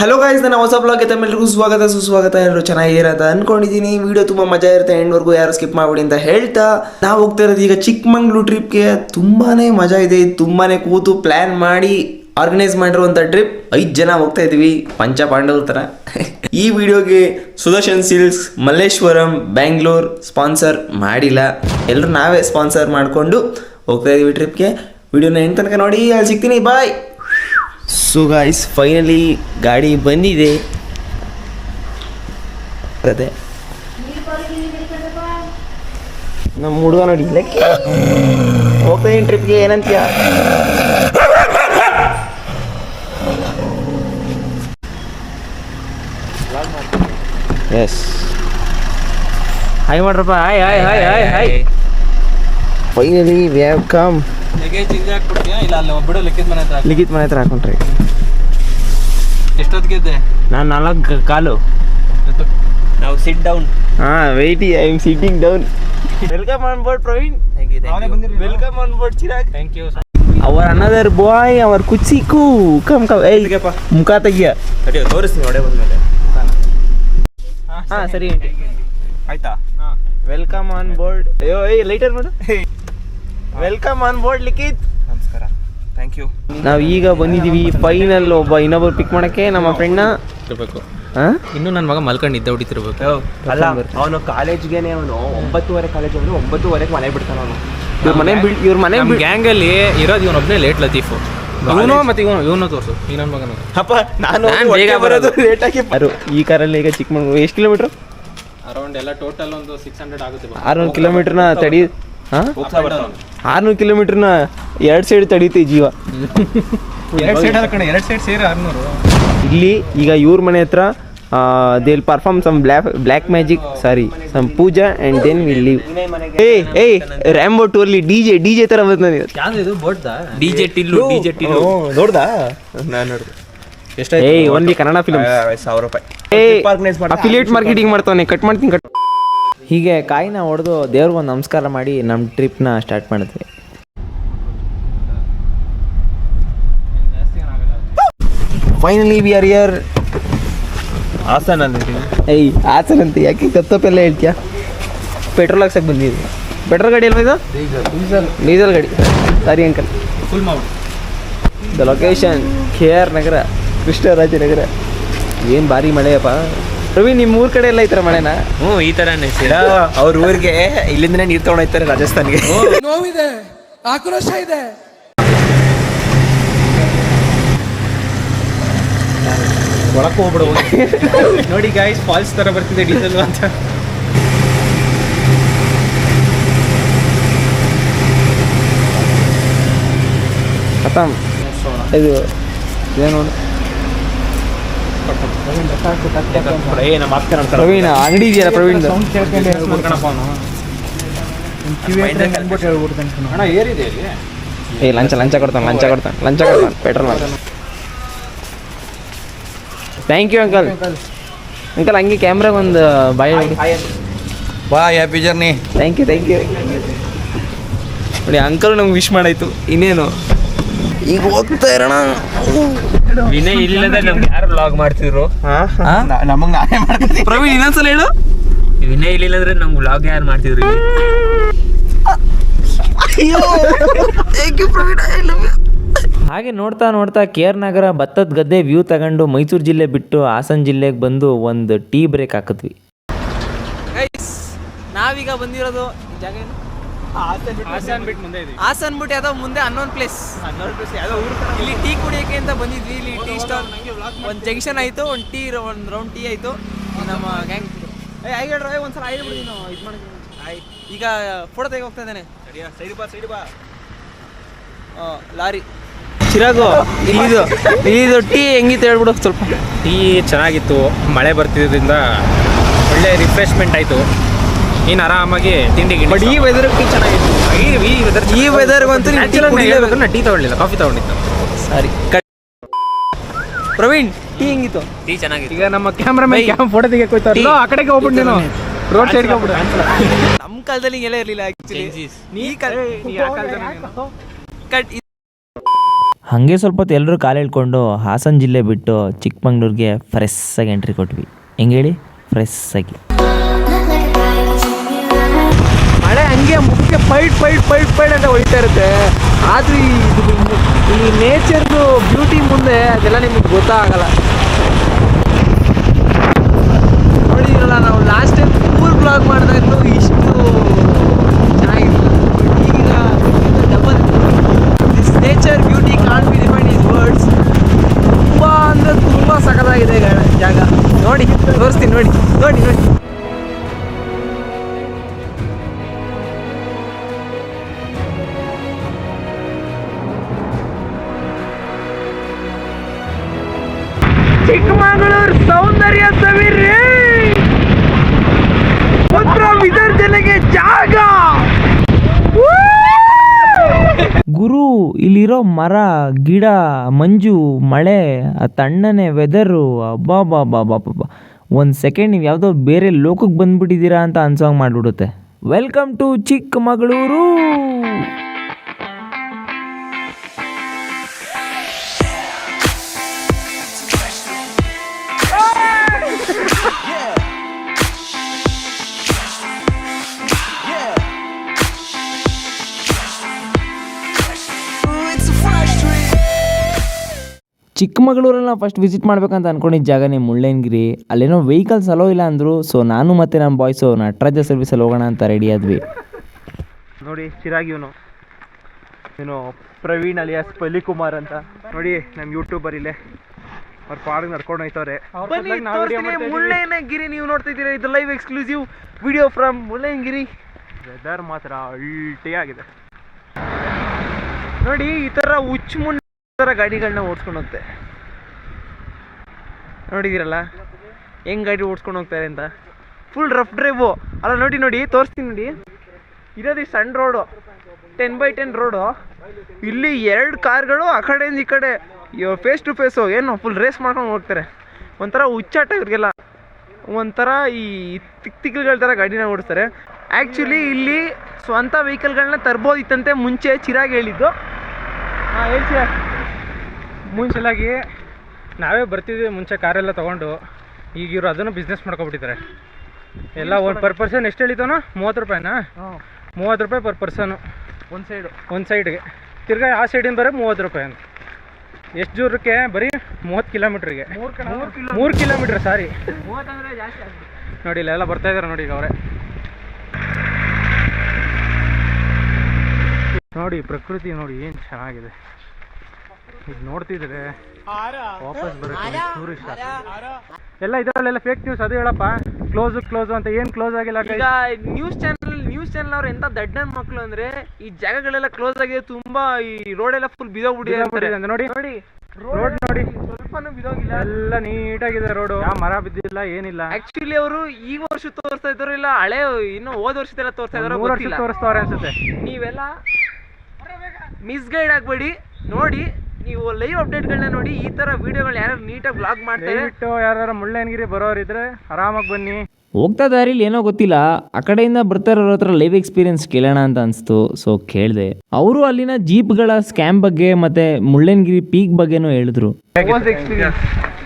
Hello guys ನನ್ನ ಹೊಸ blog ತಮ್ಮೆಲ್ಲರಿಗೂ ಸ್ವಾಗತ. ಸುಸ್ವಾಗತ ಎಲ್ಲರೂ ಚೆನ್ನಾಗಿದ್ದೀರಾ ಅಂತ ಅನ್ಕೊಂಡಿದ್ದೀನಿ. ವಿಡಿಯೋ ತುಂಬ ಮಜಾ ಇರುತ್ತೆ ಎಂಡ್ವರೆಗೂ ಯಾರು ಸ್ಕಿಪ್ ಮಾಡ್ಬಿಡಿ ಅಂತ ಹೇಳ್ತಾ. ನಾವು ಹೋಗ್ತಾ ಇರೋದು ಈಗ ಚಿಕ್ಕಮಂಗ್ಳೂರು ಟ್ರಿಪ್ಗೆ ತುಂಬಾನೇ ಮಜಾ ಇದೆ, ತುಂಬಾನೇ ಕೂತು ಪ್ಲ್ಯಾನ್ ಮಾಡಿ ಆರ್ಗನೈಸ್ ಮಾಡಿರುವಂಥ ಟ್ರಿಪ್ ಐದು ಜನ ಹೋಗ್ತಾ ಇದ್ದೀವಿ ಪಂಚ ಪಾಂಡವ್ರ ಥರ ಈ ವಿಡಿಯೋಗೆ ಸುದರ್ಶನ್ ಸಿಲ್ಕ್ಸ್ ಮಲ್ಲೇಶ್ವರಂ, ಬ್ಯಾಂಗ್ಳೂರ್ ಸ್ಪಾನ್ಸರ್ ಮಾಡಿಲ್ಲ. ಎಲ್ಲರೂ ನಾವೇ ಸ್ಪಾನ್ಸರ್ ಮಾಡಿಕೊಂಡು ಹೋಗ್ತಾ ಇದ್ದೀವಿ ಟ್ರಿಪ್ಗೆ ವಿಡಿಯೋನ ಎಂಟು ತನಕ ನೋಡಿ, ಅಲ್ಲಿ ಸಿಗ್ತೀನಿ ಬಾಯ್ ಸೊ ಗಾಯ್ಸ್ ಫೈನಲಿ ಗಾಡಿ ಬಂದಿದೆ. ಅದೇ. ನಮ್ಮ ಹುಡುಗ ನೋಡಿ ಇಲ್ಲಕ್ಕೆ ಹೋಗ್ತೀನಿ ಟ್ರಿಪ್ಗೆ ಏನಂತೀಯ? Yes hi ಮಾಡ್ರಪ್ಪ hi hi hi hi hi finally we have come luggage ಹಿಂಗೆ ಹಾಕ್ಬಿಡ್ತೀಯಾ? ಇಲ್ಲ ಅಲ್ಲಿ ಬಿಡು ಲಿಖಿತ್ ಮನೆ ಹತ್ರ. ಲಿಖಿತ್ ಮನೆ ಹತ್ರ ಹಾಕೊಂಡ್ರಿ. ಎಷ್ಟೊತ್ತಿಗೆ ನಾನು ನಾಲ್ಕು ಕಾಲು. ನಾವು ಸಿಟ್ ಡೌನ್ ಹಾ wait I am sitting down welcome on board Praveen welcome on board Chirag thank you our another boy our ಕುಚಿಕು come come ಏಯ್ ಮುಖ ತೆಗಿಯ. ಸರಿ ತೋರಿಸ್ತೀನಿ ಒಡೆ ಬಂದಮೇಲೆ. ಹಾ ಸರಿ ಆಯ್ತಾ? ವೆಲ್ಕಮ್ ಆನ್ ಬೋರ್ಡ್ ಅಯ್ಯೋ ಏಯ್ ಲೈಟರ್ ಮಾಡು. ವೆಲ್ಕಮ್ ಆನ್ ಬೋರ್ಡ್ ಲಿಖಿತ್ ನಮಸ್ಕಾರ. ಥ್ಯಾಂಕ್ ಯು ನಾವು ಈಗ ಬಂದಿದ್ದೀವಿ ಫೈನಲ್ ಒಬ್ಬ ಇನ್ನೊಬ್ಬರು ಪಿಕ್ ಮಾಡಕ್ಕೆ ನಮ್ಮ ಫ್ರೆಂಡ್ನ ಇರಬೇಕು. ಹಾಂ ಇನ್ನು ನನ್ನ ಮಗ ಮಲ್ಕೊಂಡಿದ್ದ ಹೊಡಿತಿರ್ಬೇಕು ಅಲ್ಲ ಅವನು ಕಾಲೇಜ್ಗೆನೆ ಅವನು ಒಂಬತ್ತುವರೆ ಕಾಲೇಜ್ ಅಂದ್ರೆ ಒಂಬತ್ತುವರೆ ಮನೆ ಬಿಡ್ತಾನ ಅವನು. ಇವ್ರ ಮನೆ ಬಿಡ್ ಇವ್ರ ಮನೆ ಗ್ಯಾಂಗಲ್ಲಿ ಇರೋದು ಇವನೊಬ್ಬನೇ ಲೇಟ್ ಲತೀಫು. ಇವನು ಮತ್ತೆ ಇವನು ಇವನು ತೋರಿಸು. ಈ ನನ್ನ ಮಗನು. ಅಪ್ಪ ನಾನು ಬೇಗ ಬರೋದು ಬರೋದು. ಲೇಟ್ ಆಗಿ ಯಾರು ಈ ಕಾರಲ್ಲಿ ಈಗ ಚಿಕ್ಕಮಂಗ್ಳೂರು ಎಷ್ಟು ಕಿಲೋಮೀಟರ್ ಅರೌಂಡ್ ಎಲ್ಲ ಟೋಟಲ್ ಒಂದು ಸಿಕ್ಸ್ ಹಂಡ್ರೆಡ್ ಆಗುತ್ತೆ ಆರ್ನೂರು ಕಿಲೋಮೀಟರ್ನ ತಡಿ ಹಾಂ? ಆರ್ನೂರು ನ ಎರಡು ಸೈಡ್ ತಡೀತಿ ಜೀವ. ಎರಡು ಸೈಡ್ ಅಲ್ಲ ಕಣೆ ಎರಡು ಸೈಡ್ ಸೇರಿ ಆರ್ನೂರು. ಇಲ್ಲಿ ಈಗ ಇವ್ರ ಮನೆ ಹತ್ರ they will perform some black black magic sorry some puja and then will leave ಏಯ್ ಏಯ್ ರ್ಯಾಂಬೋ ಟೂರ್ಲಿ ಡಿ ಜೆ ಡಿ ಜೆ ಥರ ಬಂದ ಇದು? ಬೋಟ್ದ? D J Tillu D J Tillu. ನೋಡ್ದಾ ನಾನು ನೋಡ್ದೆ. ಏಯ್ ಓನ್ಲಿ ಕನ್ನಡ ಫಿಲ್ಮ್ ಸಾವಿರ ರೂಪಾಯಿ. ಏಯ್ ಅಫಿಲಿಯೇಟ್ ಮಾರ್ಕೆಟಿಂಗ್ ಮಾಡ್ತಾನೆ ಕಟ್ ಮಾಡ್ತೀನಿ ಕಟ್ ಹೀಗೆ ಕಾಯಿನ ಹೊಡೆದು ದೇವ್ರಿಗೊಂದು ನಮಸ್ಕಾರ ಮಾಡಿ ನಮ್ಮ ಟ್ರಿಪ್ನ ಸ್ಟಾರ್ಟ್ ಮಾಡಿದ್ವಿ. Finally we are here Hassan ಅಂತ ಏಯ್ ಹಾಸನ ಅಂತ ಯಾಕೆ ತಪ್ಪೆಲ್ಲ ಹೇಳ್ತೀಯಾ? ಪೆಟ್ರೋಲ್ ಹಾಕ್ಸಕ್ಕೆ ಬಂದಿದ್ವಿ ಪೆಟ್ರೋಲ್ ಗಾಡಿ ಅಲ್ವಾ ಇದು? ಡೀಸೆಲ್ ಗಾಡಿ. ಸಾರಿ ಅಂಕಲ್ ಫುಲ್ ಮಾಡು the location K R Nagar Krishnarajanagar ಏನು ಭಾರಿ ಮಳೆಯಪ್ಪ. ರವಿ ನಿಮ್ಮ ಊರ್ ಕಡೆ ಎಲ್ಲ ಐತರ ಮಳೆನಾ? ಹ್ಞೂ ಈ ಥರನೇ ಅವ್ರ ಊರಿಗೆ ಇಲ್ಲಿಂದನೇ ನೀರು ತಗೊಂಡೋಗ್ತಾರೆ ರಾಜಸ್ಥಾನ್ಗೆ. ನೋವಿದೆ ಆಕ್ರೋಶ ಇದೆ. ಒಳಕ್ಕೆ ಹೋಗ್ಬಿಡು ನೋಡಿ ಗಾಯ್ಸ್ ಫಾಲ್ಸ್ ತರ ಬರ್ತಿದೆ ಡೀಸೆಲ್ ಅಂತ. ಇದು ಏನು ನೋಡಿ ಏ ನಮ್ಮ ಅಕ್ಕ ನೋಡ್ತಾರೆ ಪ್ರವೀಣ್ ಅಂಗಡಿ ಇದೆಯಲ್ಲ ಪ್ರವೀಣ್? ಏ ಲಂಚ ಲಂಚ ಕೊಡ್ತಾನೆ ಲಂಚ ಕೊಡ್ತಾನೆ ಲಂಚ ಕೊಡ್ತಾನೆ ಪೆಟ್ರೋಲ್ ಮಾಡಿ ಥ್ಯಾಂಕ್ ಯು ಅಂಕಲ್ ಅಂಕಲ್ ಹಂಗೆ ಕ್ಯಾಮ್ರಾಗ ಒಂದು bye bye happy journey thank you thank you ನೋಡಿ ಅಂಕಲ್ ನಮ್ಗೆ ವಿಶ್ ಮಾಡಾಯ್ತು. ಇನ್ನೇನು? ಈಗ ಹೋಗ್ತಾ ಇರೋಣ. ವಿನಯ್ ಇಲ್ಲದೆ ನಮ್ಗೆ ಯಾರು ಬ್ಲಾಗ್ ಮಾಡ್ತಿದ್ರು? ನಮಗ್ ನಾನೇ ಮಾಡ್ತೀನಿ ಪ್ರವೀಣ್ ಇನ್ನೊಂದ್ಸಲ ಹೇಳು. ವಿನಯ್ ಅಂದ್ರೆ ನಮ್ಗೆ ಬ್ಲಾಗ್ ಯಾರು ಮಾಡ್ತಿದ್ರು ಇಲ್ಲಿ? ಹಾಗೆ ನೋಡ್ತಾ ನೋಡ್ತಾ ಕೆ ಆರ್ ನಗರ ಭತ್ತದ ಗದ್ದೆ ವ್ಯೂ ತಗೊಂಡು ಮೈಸೂರು ಜಿಲ್ಲೆ ಬಿಟ್ಟು ಹಾಸನ ಜಿಲ್ಲೆಗೆ ಬಂದು ಒಂದು ಟೀ ಬ್ರೇಕ್ ಹಾಕಿದ್ವಿ. ನಾವೀಗ ಬಂದಿರೋದು ಜಾಗ ಏನು? ಹಾಸನ್ ಬಿಟ್ಟು ಮುಂದೆ ಇದೀವಿ ಹಾಸನ್ ಬಿಟ್ಟು ಯಾವ್ದೋ ಮುಂದೆ ಅನ್ನೋನ್ ಪ್ಲೇಸ್ ಪ್ಲೇಸ್ ಇಲ್ಲಿ ಟೀ ಕುಡಿಯಕ್ಕೆ ಅಂತ ಬಂದಿದ್ವಿ ಇಲ್ಲಿ ಟೀ ಸ್ಟಾಲ್. ಒಂದು ಜಂಕ್ಷನ್ ಆಯಿತು ಒಂದು ಟೀ ಒಂದು ರೌಂಡ್ ಟೀ ಆಯಿತು. ನಮ್ಮ ಗ್ಯಾಂಗ್ ಏ ಐ ಹೇಳ್ರ ಒಂದ್ಸಲ ಆಯ್ ಬಿಡಿ ನಾವು ಇದು ಮಾಡಿದ್ವಿ ಆಯ್ ಈಗ ಫೋಟೋ ತೆಗೆ ಹೋಗ್ತಾ ಇದ್ದಾನೆ. ಸೈಡ್ ಬಾ ಸೈಡ್ ಬಾ. ಆ, ಲಾರಿ. ಚಿರಾಗು ಇದು ಇದು ಟೀ ಹೆಂಗಿತ್ತು ಹೇಳ್ಬಿಡು ಸ್ವಲ್ಪ. ಟೀ ಚೆನ್ನಾಗಿತ್ತು ಮಳೆ ಬರ್ತಿದ್ದರಿಂದ ಒಳ್ಳೆ ರಿಫ್ರೆಶ್ಮೆಂಟ್ ಆಯಿತು. ಇನ್ನು ಆರಾಮಾಗಿ ತಿಂಡಿ ಬಟ್ ಈ ವೆದರ್ ಚೆನ್ನಾಗಿತ್ತು. ಈ ವೆದರ್ಗಂತೂ ನೀವು ಟೀ ಕುಡಿಲೇಬೇಕು. ನಾ ಟೀ ತಗೊಂಡಿಲ್ಲ ಕಾಫಿ ತಗೊಂಡಿದ್ದು. ಸರಿ. ಪ್ರವೀಣ್ ಟೀ ಹೆಂಗಿತ್ತು? ಟೀ ಚೆನ್ನಾಗಿತ್ತು. ಈಗ ನಮ್ಮ ಕ್ಯಾಮ್ರಾಮನ್ ಕ್ಯಾಮ್ ಫೋಟೋ ತೆಗಿಯಕ್ಕೆ ಹೋಯ್ತಾರಲ್ಲ ಆ ಕಡೆಗೆ ಹೋಗ್ಬಿಟ್ಟು ನೀನು. ರೋಡ್ ಸೈಡ್ಗೆ ಹೋಗ್ಬಿಡು. ನಮ್ಮ ಕಾಲದಲ್ಲಿ ಎಲ್ಲ ಇರಲಿಲ್ಲ ಆ್ಯಕ್ಚುಲಿ ನೀ ಕಟ್ ಹಾಗೆ ಸ್ವಲ್ಪ ಹೊತ್ತು ಎಲ್ಲರೂ ಕಾಲು ಹೇಳ್ಕೊಂಡು ಹಾಸನ ಜಿಲ್ಲೆ ಬಿಟ್ಟು ಚಿಕ್ಕಮಂಗ್ಳೂರಿಗೆ ಫ್ರೆಶ್ ಆಗಿ ಎಂಟ್ರಿ ಕೊಟ್ವಿ. ಹೆಂಗೆ ಹೇಳಿ? ಫ್ರೆಶ್ ಹಂಗೆ ಮುಖ್ಯ ಪೈಟ್ ಪೈಟ್ ಪೈಟ್ ಪೈಟ್ ಅಂತ ಹೊಡಿತಾ ಇರುತ್ತೆ. ಆದ್ರೆ ಇದು- ಈ ನೇಚರ್ದು ಬ್ಯೂಟಿ ಮುಂದೆ ಅದೆಲ್ಲ ನಿಮಗೆ ಗೊತ್ತಾಗಲ್ಲ. ನೋಡಿದಿರಲ್ಲ ನಾವು ಲಾಸ್ಟ್ ಟೈಮ್ ಫುಲ್ ಬ್ಲಾಗ್ ಮಾಡಿದಾಗಲೂ ಇಷ್ಟು ಚೆನ್ನಾಗಿರಲಿಲ್ಲ ಈಗ double nature beauty can't be defined is words ತುಂಬ ಅಂದರೆ ತುಂಬ ಸಖತ್ತಾಗಿದೆ ಜಾಗ. ನೋಡಿ, ತೋರಿಸ್ತೀನಿ ನೋಡಿ ನೋಡಿ ನೋಡಿ. ಚಿಕ್ಕಮಗಳೂರು ಸೌಂದರ್ಯ ಸವಿರಿ ಪುತ್ರ ವಿಸರ್ಜನೆಗೆ ಜಾಗ. ಗುರು, ಇಲ್ಲಿರೋ ಮರ, ಗಿಡ, ಮಂಜು, ಮಳೆ ಆ ತಣ್ಣನೆ ವೆದರು. ಬಾ ಒಂದು ಸೆಕೆಂಡ್ ನೀವು ಯಾವುದೋ ಬೇರೆ ಲೋಕಕ್ಕೆ ಬಂದ್ಬಿಟ್ಟಿದ್ದೀರಾ ಅಂತ ಅನ್ಸೋಂಗ್ ಮಾಡಿಬಿಡುತ್ತೆ. Welcome to Chikkamagaluru. ಚಿಕ್ಕಮಗಳೂರಲ್ಲಿ ನಾವು ಫಸ್ಟ್ ವಿಸಿಟ್ ಮಾಡ್ಬೇಕಂತ ಅನ್ಕೊಂಡಿದ್ದ ಜಾಗನೇ ಮುಳ್ಳಯ್ಯನಗಿರಿ. ಅಲ್ಲೇನೋ ವೆಹಿಕಲ್ಸ್ ಅಲೋ ಇಲ್ಲ ಅಂದರು ಸೊ ನಾನು ಮತ್ತು ನಮ್ಮ ಬಾಯ್ಸು ನಟರಾಜ ಸರ್ವಿಸಲ್ಲಿ ಹೋಗೋಣ ಅಂತ ರೆಡಿ ಆದ್ವಿ. ನೋಡಿ ಚಿರಾಗಿ ಇವನು. ಏನು ಪ್ರವೀಣ್ ಅಲಿಯಾಸ್ ಪಲಿಕುಮಾರ್ ಅಂತ. ನೋಡಿ ನಮ್ಮ ಯೂಟ್ಯೂಬರ್ ಇಲ್ಲೇ. ಅವ್ರ ಪಾಡಿಗೆ ನಡ್ಕೊಂಡು ಹೋಯ್ತವ್ರೆ. ಮುಳ್ಳಯ್ಯನಗಿರಿ ನೀವು ನೋಡ್ತಾ ಇದ್ದೀರಾ ಇದು live exclusive video from Mullayanagiri. Weather ಮಾತ್ರ ಅಲ್ಟಿ ಆಗಿದೆ ನೋಡಿ ಈ ಥರ ಹುಚ್ಚು ಮುಂಡ ಥರ ಗಾಡಿಗಳನ್ನ ಓಡಿಸ್ಕೊಂಡು ಹೋಗ್ತೆ ನೋಡಿದ್ದೀರಲ್ಲ? ಹೆಂಗ್ ಗಾಡಿ ಓಡಿಸ್ಕೊಂಡು ಹೋಗ್ತಾರೆ ಅಂತ. ಫುಲ್ ರಫ್ ಡ್ರೈವು ಅಲ್ಲ, ನೋಡಿ ನೋಡಿ, ತೋರಿಸ್ತೀನಿ ನೋಡಿ. ಇರೋದು ಈ ಸಣ್ಣ road ten by ten road ಇಲ್ಲಿ ಎರಡು ಕಾರ್ಗಳು ಆ ಕಡೆಯಿಂದ ಈ ಕಡೆ. ಫೇಸ್ ಟು ಫೇಸು ಏನು ಫುಲ್ ರೇಸ್ ಮಾಡ್ಕೊಂಡು ಹೋಗ್ತಾರೆ. ಒಂಥರ ಹುಚ್ಚಾಟ ಇವ್ರಿಗೆಲ್ಲ. ಒಂಥರ ಈ ತಿಕ್ ತಿಕ್ಲುಗಳ ಥರ ಗಾಡಿನ ಓಡಿಸ್ತಾರೆ. ಆ್ಯಕ್ಚುಲಿ ಇಲ್ಲಿ ಸ್ವಂತ ವೆಹಿಕಲ್ಗಳನ್ನ ತರ್ಬೋದಿತ್ತಂತೆ ಮುಂಚೆ ಚಿರಾಗಿ ಹೇಳಿದ್ದು. ಹಾಂ ಹೇಳಿ ಚಿರಾಗ್ ಮುಂಚೆಲಾಗಿ ನಾವೇ ಬರ್ತಿದ್ವಿ ಮುಂಚೆ ಕಾರೆಲ್ಲ ತೊಗೊಂಡು. ಈಗ ಇವರು ಅದನ್ನು ಬಿಸ್ನೆಸ್ ಮಾಡ್ಕೊಬಿಟ್ಟಿದ್ದಾರೆ. ಎಲ್ಲ ಒಂದು ಪರ್ ಪರ್ಸನ್ ಎಷ್ಟು ಹೇಳಿತಾನೋ ಮೂವತ್ತು ರೂಪಾಯಿನಾ? ಮೂವತ್ತು ರೂಪಾಯಿ ಪರ್ ಪರ್ಸನು ಒಂದು ಸೈಡು ಒಂದು ಸೈಡ್ಗೆ ತಿರ್ಗಾ ಆ ಸೈಡಿಂದ ಬರೀ ಮೂವತ್ತು ರೂಪಾಯಿ ಅಂತ. ಎಷ್ಟು ದೂರಕ್ಕೆ? ಬರೀ ಮೂವತ್ತು ಕಿಲೋಮೀಟ್ರಿಗೆ. ಮೂರು ಕಿಲೋಮೀಟ್ರ್ ಸಾರಿ. ನೋಡಿ ಇಲ್ಲ ಎಲ್ಲ ಬರ್ತಾ ಇದಾರೆ ನೋಡಿ ಈಗ ಅವರೇ. ನೋಡಿ ಪ್ರಕೃತಿ ನೋಡಿ ಏನು ಚೆನ್ನಾಗಿದೆ. ಇದು ನೋಡ್ತಿದ್ರೆ ವಾಪಸ್ ಬರುತ್ತೆ ಟೂರಿಸ್ಟ್ ಎಲ್ಲ ಇದರಲ್ಲೆಲ್ಲ ಫೇಕ್ ನ್ಯೂಸ್ ಅದು ಹೇಳಪ್ಪ. ಕ್ಲೋಸ್ ಕ್ಲೋಸ್ ಅಂತ ಏನ್ ಕ್ಲೋಸ್ ಆಗಿಲ್ಲ? ಈಗ ನ್ಯೂಸ್ ಚಾನಲ್ ನ್ಯೂಸ್ ಚಾನಲ್ ಅವ್ರು ಎಂತ ದಡ್ಡ ಮಕ್ಕಳು ಅಂದ್ರೆ ಈ ಜಾಗಗಳೆಲ್ಲ ಕ್ಲೋಸ್ ಆಗಿದೆ ತುಂಬಾ ಈ ರೋಡ್ ಎಲ್ಲ ಫುಲ್ ಬಿದೋಗ್ಬಿಟ್ಟಿದೆ ಬಿದ್ದೋಗ್ಬಿಟ್ಟಿದೆ ಅಂತ ನೋಡಿ. ನೋಡಿ ರೋಡ್ ನೋಡಿ. ಸ್ವಲ್ಪನೂ ಬಿದೋಗಿಲ್ಲ. ಎಲ್ಲ ನೀಟಾಗಿದೆ ರೋಡು ಮರ ಬಿದ್ದಿಲ್ಲ ಏನಿಲ್ಲ. ಆಕ್ಚುಲಿ ಅವರು ಈ ವರ್ಷ ತೋರಿಸ್ತಾ ಇದ್ರು ಇಲ್ಲ ಹಳೆ ಇನ್ನು ಹೋದ ವರ್ಷದೆಲ್ಲ ತೋರಿಸ್ತಾ ಇದ್ರು ಮೂರು ವರ್ಷ ಗೊತ್ತಿಲ್ಲ. ತೋರಿಸ್ತವ್ರೆ ಅನ್ಸುತ್ತೆ. ನೀವೆಲ್ಲ ಮಿಸ್ಗೈಡ್ ಆಗ್ಬೇಡಿ ನೋಡಿ ನೀವು ಲೈವ್ ಅಪ್ಡೇಟ್ಗಳನ್ನ ನೋಡಿ ಈ ತರ ವಿಡಿಯೋಗಳು ಯಾರು ನೀಟಾಗಿ ಬ್ಲಾಗ್ ಮಾಡ್ತಾರೆ. ಬಿಟ್ಟು ಯಾರು ಮುಳ್ಳಯ್ಯನಗಿರಿ ಬರೋರಿದ್ರೆ ಆರಾಮಾಗಿ ಬನ್ನಿ. ಹೋಗ್ತಾ ದಾರಿಲಿ ಏನೋ ಗೊತ್ತಿಲ್ಲ ಆ ಕಡೆಯಿಂದ ಬರ್ತಾ ಇರೋರ ಹತ್ರ ಲೈವ್ ಎಕ್ಸ್ಪೀರಿಯನ್ಸ್ ಕೇಳೋಣ ಅಂತ ಅನಿಸ್ತು ಸೊ ಕೇಳಿದೆ. ಅವರು ಅಲ್ಲಿನ ಜೀಪ್ಗಳ ಸ್ಕ್ಯಾಮ್ ಬಗ್ಗೆ ಮತ್ತೆ ಮುಳ್ಳಯ್ಯನಗಿರಿ ಪೀಕ್ ಬಗ್ಗೆನೂ ಹೇಳಿದ್ರು.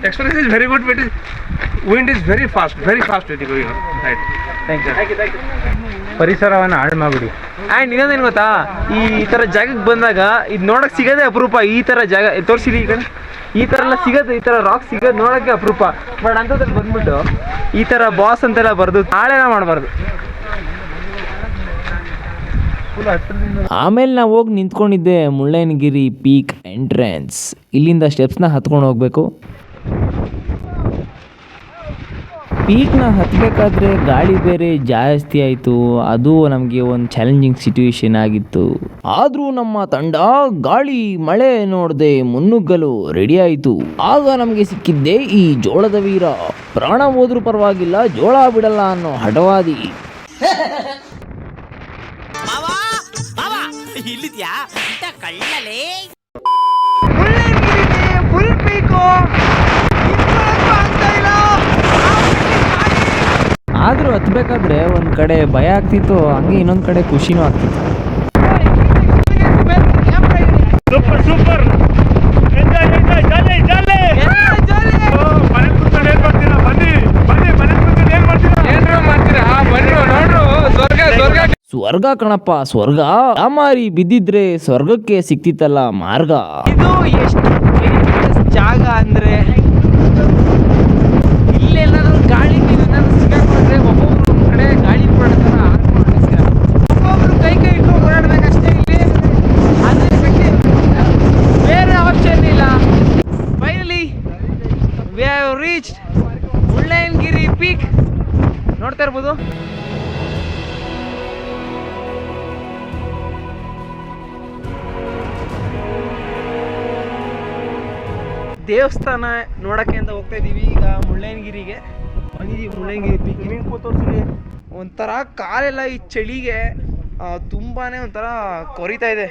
Experience is very good, but it- wind right thank you thank fast ಪರಿಸರವನ್ನು ಹಾಳು ಮಾಡ್ಬಿಡಿ. ಆ್ಯಂಡ್ ಇನ್ನೊಂದೇನು ಗೊತ್ತಾ? ಈ ಥರ ಜಾಗಕ್ಕೆ ಬಂದಾಗ ಇದು ನೋಡಕ್ ಸಿಗೋದೇ ಅಪರೂಪ. ಈ ಥರ ಜಾಗ ತೋರಿಸಿರಿ ಈಗ ಈ ಥರ ಎಲ್ಲ ಸಿಗೋದು ಈ ಥರ ರಾಕ್ ಸಿಗೋದು ನೋಡೋಕ್ಕೆ ಅಪರೂಪ. ಬಟ್ ಅಂಥದ್ರಲ್ಲಿ ಬಂದ್ಬಿಟ್ಟು ಈ ಥರ ಬಾಸ್ ಅಂತೆಲ್ಲ ಬರೆದು ಹಾಳೆನ ಮಾಡಬಾರ್ದು. ಆಮೇಲೆ ನಾವು ಹೋಗಿ ನಿಂತ್ಕೊಂಡಿದ್ದೆ ಮುಳ್ಳಯ್ಯನಗಿರಿ ಪೀಕ್ ಎಂಟ್ರೆನ್ಸ್ ಇಲ್ಲಿಂದ ಸ್ಟೆಪ್ಸ್ನ ಹತ್ಕೊಂಡು ಹೋಗಬೇಕು. ಪೀಕ್ನ ಹತ್ತಬೇಕಾದ್ರೆ ಗಾಳಿ ಬೇರೆ ಜಾಸ್ತಿ ಆಯಿತು. ಅದು ನಮಗೆ ಒಂದು ಚಾಲೆಂಜಿಂಗ್ ಸಿಚುವೇಶನ್ ಆಗಿತ್ತು. ಆದರೂ ನಮ್ಮ ತಂಡ ಗಾಳಿ ಮಳೆ ನೋಡದೆ ಮುನ್ನುಗ್ಗಲು ರೆಡಿ ಆಯಿತು. ಆಗ ನಮಗೆ ಸಿಕ್ಕಿದ್ದೆ ಈ ಜೋಳದ ವೀರ. ಪ್ರಾಣ ಹೋದರೂ ಪರವಾಗಿಲ್ಲ ಜೋಳ ಬಿಡಲ್ಲ ಅನ್ನೋ ಹಠವಾದಿ. Full peak. ಆದರೂ ಹತ್ಬೇಕಾದ್ರೆ ಒಂದು ಕಡೆ ಭಯ ಆಗ್ತಿತ್ತು ಹಂಗೆ ಇನ್ನೊಂದು ಕಡೆ ಖುಷಿನೂ ಆಗ್ತಿತ್ತು. ಸ್ವರ್ಗ ಕಣಪ್ಪ ಸ್ವರ್ಗ. ಅಮಾರಿ ಬಿದ್ದಿದ್ರೆ ಸ್ವರ್ಗಕ್ಕೆ ಸಿಕ್ತಿತ್ತಲ್ಲ ಮಾರ್ಗ. ಇದು ಎಷ್ಟು ಜಾಗ ಅಂದ್ರೆ ನೋಡ್ತಾ ಇರ್ಬೋದು. ದೇವಸ್ಥಾನ ನೋಡಕ್ಕೆ ಅಂತ ಹೋಗ್ತಾ ಇದ್ದೀವಿ ಈಗ ಮುಳ್ಳಯ್ಯನಗಿರಿಗೆ. ಬಂದಿದ್ದೀವಿ ಮುಳ್ಳಯ್ಯನಗಿರಿ ಪೀಕ್ ಒಂಥರ ಕಾಲೆಲ್ಲ ಈ ಚಳಿಗೆ ತುಂಬಾ ತುಂಬಾನೇ ಒಂಥರ ಕೊರಿತಾ ಇದೆ.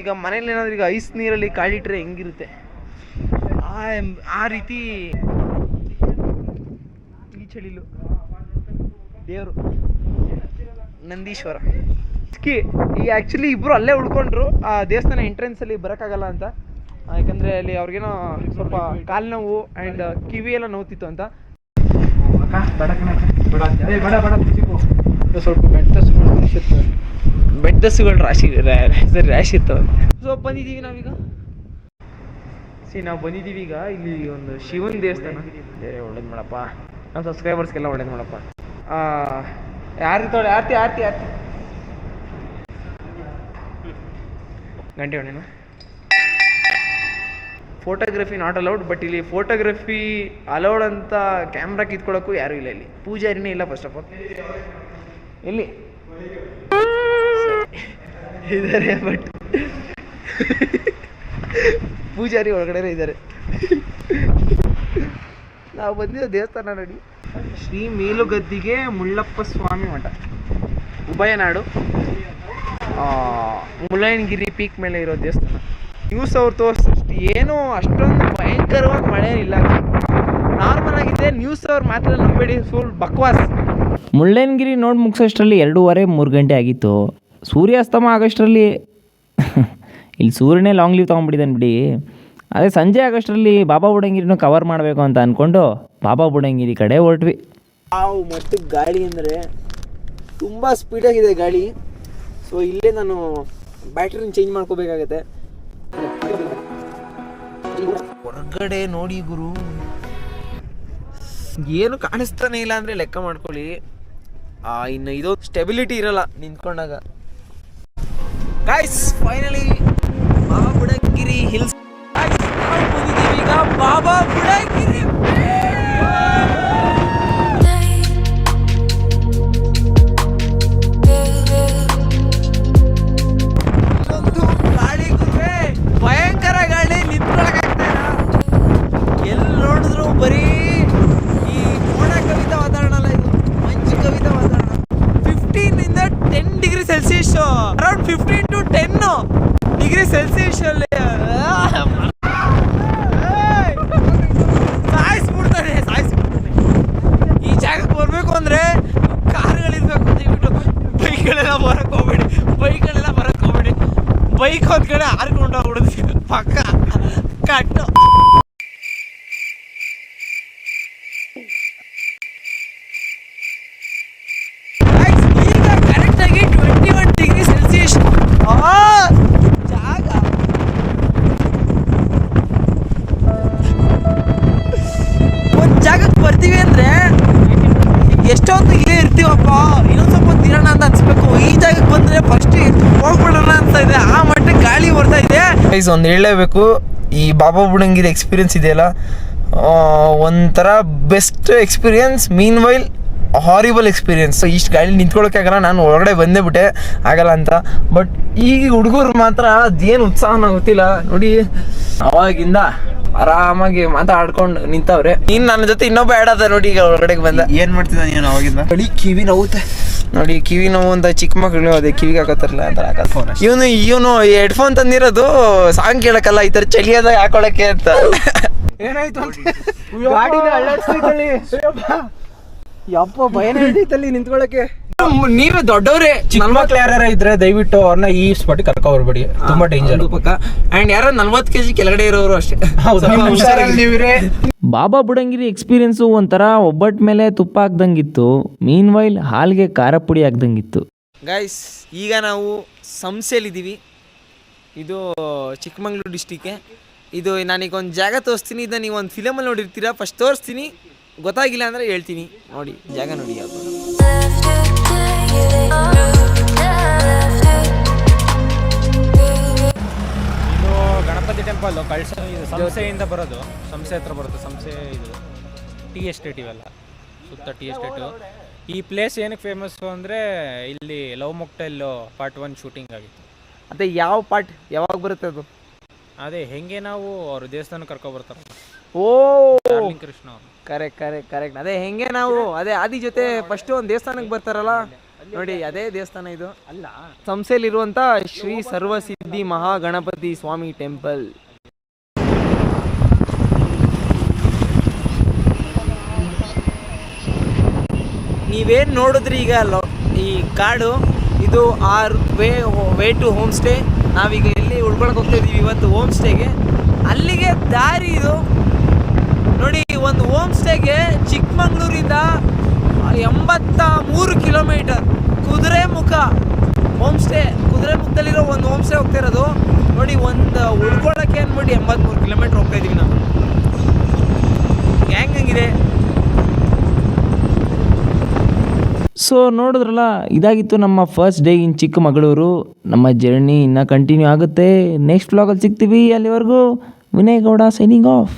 ಈಗ ಮನೇಲಿ ಏನಾದರೂ ಈಗ ಐಸ್ ನೀರಲ್ಲಿ ಕಾಲಿಟ್ರೆ ಹೆಂಗಿರುತ್ತೆ? ಆ ಆ ರೀತಿ ಈ ಚಳಿಲು. ದೇವರು. ನಂದೀಶ್ವರ. ಸ್ಕಿ ಈ ಆ್ಯಕ್ಚುಲಿ ಇಬ್ಬರು ಅಲ್ಲೇ ಉಳ್ಕೊಂಡ್ರು. ಆ ದೇವಸ್ಥಾನ ಎಂಟ್ರೆನ್ಸಲ್ಲಿ ಬರೋಕ್ಕಾಗಲ್ಲ ಅಂತ. ಯಾಕಂದರೆ ಅಲ್ಲಿ ಅವ್ರಿಗೇನೋ ಸ್ವಲ್ಪ ಕಾಲು ನೋವು ಆ್ಯಂಡ್ ಕಿವಿ ಎಲ್ಲ ನೋವುತ್ತಿತ್ತು ಅಂತ. ಸ್ವಲ್ಪ ಬೆಟ್ಟಸುಗಳು ದಸುಗಳು ರಾಶಿ ಸರಿ ರ್ಯಾಶ್ ಇರ್ತವೆ. ಸೊ ಬಂದಿದ್ದೀವಿ ನಾವೀಗ? ಸಿ ನಾವು ಬಂದಿದ್ದೀವಿ ಈಗ. ಇಲ್ಲಿ ಒಂದು ಶಿವನ ದೇವಸ್ಥಾನ. ಒಳ್ಳೇದು ಮಾಡಪ್ಪ. ನಮ್ಮ ಸಬ್ಸ್ಕ್ರೈಬರ್ಸ್ಗೆಲ್ಲ ಒಳ್ಳೇದು ಮಾಡಪ್ಪ. ಯಾರು ತೊಳೆ ಆರ್ತಿ ಆರ್ತಿ ಆರ್ತಿ. ಗಂಟೆ ಹೊಣೆನು ಫೋಟೋಗ್ರಫಿ ನಾಟ್ ಅಲೌಡ್ ಬಟ್ ಇಲ್ಲಿ ಫೋಟೋಗ್ರಫಿ ಅಲೌಡ್ ಅಂತ ಕ್ಯಾಮ್ರಾ ಕಿತ್ಕೊಳ್ಳೋಕ್ಕೂ ಯಾರೂ ಇಲ್ಲ ಇಲ್ಲಿ. ಪೂಜಾರಿನೇ ಇಲ್ಲ ಫಸ್ಟ್ ಆಫ್ ಆಲ್ ಇಲ್ಲಿ ಇದ್ದಾರೆ ಬಟ್ ಪೂಜಾರಿ ಒಳಗಡೆ ಇದ್ದಾರೆ ನಾವು ಬಂದಿದ್ದ ದೇವಸ್ಥಾನ ನೋಡಿ. ಶ್ರೀ ಮೇಲುಗದ್ದಿಗೆ ಮುಳ್ಳಪ್ಪ ಸ್ವಾಮಿ ಮಠ. ಉಭಯನಾಡು ಆ, ಮುಳ್ಳಯ್ಯನಗಿರಿ ಪೀಕ್ ಮೇಲೆ ಇರೋ ದೇವಸ್ಥಾನ. ನ್ಯೂಸ್ ಅವ್ರು ತೋರಿಸಷ್ಟು ಏನೂ ಅಷ್ಟೊಂದು ಭಯಂಕರವಾಗಿ ಮಳೆ ಇಲ್ಲ. ನಾರ್ಮಲ್ ಆಗಿದೆ ನ್ಯೂಸ್ ಅವ್ರು ಮಾತ್ರ ನಂಬೇಡಿ ಫುಲ್ ಬಕ್ವಾಸ್. ಮುಳ್ಳಯ್ಯನಗಿರಿ ನೋಡಿ ಮುಗಿಸೋಷ್ಟರಲ್ಲಿ ಎರಡೂವರೆ ಮೂರು ಗಂಟೆ ಆಗಿತ್ತು. ಸೂರ್ಯಾಸ್ತಮ ಆಗೋಷ್ಟರಲ್ಲಿ ಇಲ್ಲಿ ಸೂರ್ಯನೇ ಲಾಂಗ್ ಲೀವ್ ತೊಗೊಂಡ್ಬಿಟ್ಟಿದ್ದಾನೆ ಬಿಡಿ. ಅದೇ ಸಂಜೆ ಆಗೋಷ್ಟರಲ್ಲಿ ಬಾಬಾ ಬುಡಂಗಿರಿನೂ ಕವರ್ ಮಾಡಬೇಕು ಅಂತ ಅಂದ್ಕೊಂಡು ಬಾಬಾ ಬುಡಂಗಿರಿ ಕಡೆ ಹೊರಟ್ವಿ. ನಾವು ಮತ್ತು ಗಾಡಿ ಅಂದರೆ ತುಂಬ ಸ್ಪೀಡಾಗಿದೆ ಗಾಡಿ ಸೊ ಇಲ್ಲೇ ನಾನು ಬ್ಯಾಟ್ರಿನ ಚೇಂಜ್ ಮಾಡ್ಕೋಬೇಕಾಗತ್ತೆ. ಹೊರಗಡೆ ನೋಡಿ ಗುರು. ಏನು ಕಾಣಿಸ್ತಾನೆ ಇಲ್ಲ ಅಂದರೆ ಲೆಕ್ಕ ಮಾಡ್ಕೊಳ್ಳಿ. ಆ, ಇನ್ನು ಇದು ಸ್ಟೆಬಿಲಿಟಿ ಇರಲ್ಲ ನಿಂತ್ಕೊಂಡಾಗ. ಗಾಯ್ಸ್ ಫೈನಲಿ ಬೈಕ್ಗಳೆಲ್ಲ ಬರಕ್ ಹೋಗ್ಬೇಡಿ ಬೈಕ್ಗಳೆಲ್ಲ ಬರಕ್ ಹೋಗ್ಬೇಡಿ ಬೈಕ್ ಹೊತ್ಕಡೆ ಕಡೆ ಹೋಗ್ಬಿಡುದು ಹೋಗ್ಬಿಡುತ್ತೆ ಪಕ್ಕ. ಕಟ್ಟು. ಈಗ ಕರೆಕ್ಟಾಗಿ ಟ್ವೆಂಟಿ ಒನ್ ಡಿಗ್ರಿ ಸೆಲ್ಸಿಯಸ್ ಜಾಗ. ಒಂದು ಜಾಗಕ್ಕೆ ಬರ್ತೀವಿ ಅಂದ್ರೆ ಎಷ್ಟೊಂದು ಇಲ್ಲೇ ಇರ್ತೀವಪ್ಪ ಇನ್ನೊಂದ್ ಸ್ವಲ್ಪ ಹೊತ್ತು ಇರೋಣ ಅಂತ ಅನ್ಸ್ಬೇಕು ಈ ಜಾಗಕ್ಕೆ ಬಂದ್ರೆ ಫಸ್ಟ್ ಹೋಗ್ಬಿಡೋಣ ಅಂತ ಇದೆ. ಆ ಮಟ್ಟ ಗಾಳಿ ಬರ್ತಾ ಇದೆ. ಗೈಸ್ ಒಂದು ಹೇಳಲೇಬೇಕು. ಈ ಬಾಬಾ ಬುಡಂಗಿದ ಎಕ್ಸ್ಪೀರಿಯನ್ಸ್ ಇದೆಯಲ್ಲ? ಒಂಥರ best experience meanwhile horrible experience ಇಷ್ಟು ಗಾಡಿ ನಿಂತ್ಕೊಳ್ಳೋಕೆ ಆಗಲ್ಲ ನಾನು ಒಳಗಡೆ ಬಂದೇ ಬಿಟ್ಟೆ ಆಗಲ್ಲ ಅಂತ. ಬಟ್ ಈಗ ಹುಡುಗರು ಮಾತ್ರ ಅದೇನು ಉತ್ಸಾಹನ ಗೊತ್ತಿಲ್ಲ. ನೋಡಿ ಅವಾಗಿಂದ ಆರಾಮಾಗಿ ಮಾತಾಡ್ಕೊಂಡು ನಿಂತವ್ರೆ. ಇನ್ ನನ್ನ ಜೊತೆ ಇನ್ನೊಬ್ಬ ಆಡದ ನೋಡಿ ಈಗ ಹೊರಗಡೆಗೆ ಬಂದ. ಏನ್ ಮಾಡ್ತಿದ್ದ ನೀನು ಅವಾಗಿಂದ? ನೋಡಿ ಕಿವಿ ನೋವುತ್ತೆ. ನೋಡಿ ಕಿವಿ ನೋವು ಅಂತ ಚಿಕ್ಕ ಮಕ್ಕಳು ಅದೇ ಕಿವಿಗೆ ಹಾಕೋತಾರಲ್ಲ ಅಂತ ಫೋನ್ ಇವನು ಇವನು ಹೆಡ್ಫೋನ್ ತಂದಿರೋದು ಸಾಂಗ್ ಕೇಳಕ್ಕಲ್ಲ ಈ ಥರ ಚಳಿಯಾದಾಗ ಹಾಕೊಳಕ್ಕೆ ಅಂತ. ಏನಾಯ್ತು ಗಾಡಿನ ಯಪ್ಪ ಭಯನೇ ಹಿಡಿತಲ್ಲಿ ನಿಂತ್ಕೊಳಕ್ಕೆ. ನೀವೇ ದೊಡ್ಡವ್ರೆ. ಚಿಕ್ಕ ಮಕ್ಳು ಯಾರ್ಯಾರ ಇದ್ರೆ ದಯವಿಟ್ಟು ಅವ್ರನ್ನ ಈ ಸ್ಪಾಟ್ ಕರ್ಕೊ ಬರ್ಬೇಡಿ ತುಂಬಾ ಡೇಂಜರ್ ಪಕ್ಕ. ಅಂಡ್ ಯಾರ ನಲ್ವತ್ತು ಕೆಜಿ ಕೆಳಗಡೆ ಇರೋರು ಅಷ್ಟೇ. ಬಾಬಾ ಬುಡಂಗಿರಿ ಎಕ್ಸ್ಪೀರಿಯನ್ಸ್ ಒಂಥರ ಒಬ್ಬಟ್ ಮೇಲೆ ತುಪ್ಪ ಹಾಕ್ದಂಗಿತ್ತು. ಮೀನ್ ವೈಲ್ ಹಾಲ್ಗೆ ಖಾರ ಪುಡಿ ಹಾಕ್ದಂಗಿತ್ತು. ಗೈಸ್ ಈಗ ನಾವು ಸಂಸೆಲಿದ್ದೀವಿ ಇದು ಚಿಕ್ಕಮಂಗ್ಳೂರು ಡಿಸ್ಟಿಕ್ಕೆ ಇದು ನಾನೀಗ ಒಂದು ಜಾಗ ತೋರಿಸ್ತೀನಿ. ಇದನ್ನ ನೀವು ಒಂದು ಫಿಲಮಲ್ಲಿ ನೋಡಿರ್ತೀರಾ? ಫಸ್ಟ್ ತೋರಿಸ್ತೀನಿ. ಗೊತ್ತಾಗಿಲ್ಲ ಅಂದರೆ ಹೇಳ್ತೀನಿ. ನೋಡಿ ಜಾಗ ನೋಡಿ ಯಾವುದು. ಇದು ಗಣಪತಿ ಟೆಂಪಲ್ ಕಳ್ಸ ಇದು ಸಂಸೆಯಿಂದ ಬರೋದು. ಸಂಸೆ ಹತ್ರ ಬರುತ್ತೆ ಸಂಸೆ ಇದು. ಟಿ ಎಸ್ಟೇಟ್ ಇವೆಲ್ಲ. ಸುತ್ತ ಟಿ ಎಸ್ಟೇಟು ಈ ಪ್ಲೇಸ್ ಏನಕ್ಕೆ ಫೇಮಸ್ಸು ಅಂದರೆ ಇಲ್ಲಿ love mocktail part one shooting ಆಗಿತ್ತು. ಅದೇ ಯಾವ ಪಾರ್ಟ್ ಯಾವಾಗ ಬರುತ್ತೆ ಅದು? ಅದೇ ಹೆಂಗೆ ನಾವು ಅವ್ರ ದೇವಸ್ಥಾನಕ್ಕೆ ಕರ್ಕೊಬರ್ತಾರಲ್ಲ ಓ ಕೃಷ್ಣ ಅವರು. ಕರೆಕ್ಟ್ ಕರೆಕ್ಟ್ ಕರೆಕ್ಟ್ ಅದೇ ಹೆಂಗೆ ನಾವು ಅದೇ ಆದಿ ಜೊತೆ ಫಸ್ಟ್ ಒಂದು ದೇವಸ್ಥಾನಕ್ಕೆ ಬರ್ತಾರಲ್ಲ? ನೋಡಿ ಅದೇ ದೇವಸ್ಥಾನ ಇದು. ಅಲ್ಲ. ಸಂಸೆಲಿರುವಂತ ಶ್ರೀ ಸರ್ವಸಿದ್ಧಿ ಮಹಾಗಣಪತಿ ಸ್ವಾಮಿ ಟೆಂಪಲ್. ನೀವೇನು ನೋಡಿದ್ರಿ ಈಗ ಅಲ್ಲ ಈ ಕಾಡು? ಇದು our way way to home stay. ನಾವೀಗ ಎಲ್ಲಿ ಉಳ್ಕೊಳಕ್ಕೆ ಹೋಗ್ತಾ ಇದೀವಿ ಇವತ್ತು ಹೋಮ್ ಸ್ಟೇಗೆ. ಅಲ್ಲಿಗೆ ದಾರಿ ಇದು ನೋಡಿ ಒಂದು ಹೋಮ್ ಸ್ಟೇಗೆ ಚಿಕ್ಕಮಂಗ್ಳೂರಿಂದ ಎಂಬತ್ತ ಮೂರು ಕಿಲೋಮೀಟರ್. ಕುದುರೆ ಮುಖ. ಹೋಮ್ ಸ್ಟೇ ಕುದುರೆ ಮುಖದಲ್ಲಿರೋ ಒಂದು ಹೋಮ್ ಸ್ಟೇ ಹೋಗ್ತಾ ಇರೋದು. ನೋಡಿ, ಒಂದು ಉಳ್ಕೊಳ್ಳೋಕ್ಕೆ ಅಂದ್ಬಿಟ್ಟು ಎಂಬತ್ಮೂರು ಕಿಲೋಮೀಟ್ರ್ ಹೋಗ್ತಾ ಇದ್ದೀವಿ ನಾವು. ಗ್ಯಾಂಗ್ ಹಂಗಿದೆ. ಸೊ ನೋಡಿದ್ರಲ್ಲ, ಇದಾಗಿತ್ತು ನಮ್ಮ ಫಸ್ಟ್ ಡೇ ಇನ್ ಚಿಕ್ಕಮಗಳೂರು. ನಮ್ಮ ಜರ್ನಿ ಇನ್ನೂ ಕಂಟಿನ್ಯೂ ಆಗುತ್ತೆ. ನೆಕ್ಸ್ಟ್ ವ್ಲಾಗಲ್ಲಿ ಸಿಗ್ತೀವಿ. ಅಲ್ಲಿವರೆಗೂ ವಿನಯ್ ಗೌಡ ಸೈನಿಂಗ್ ಆಫ್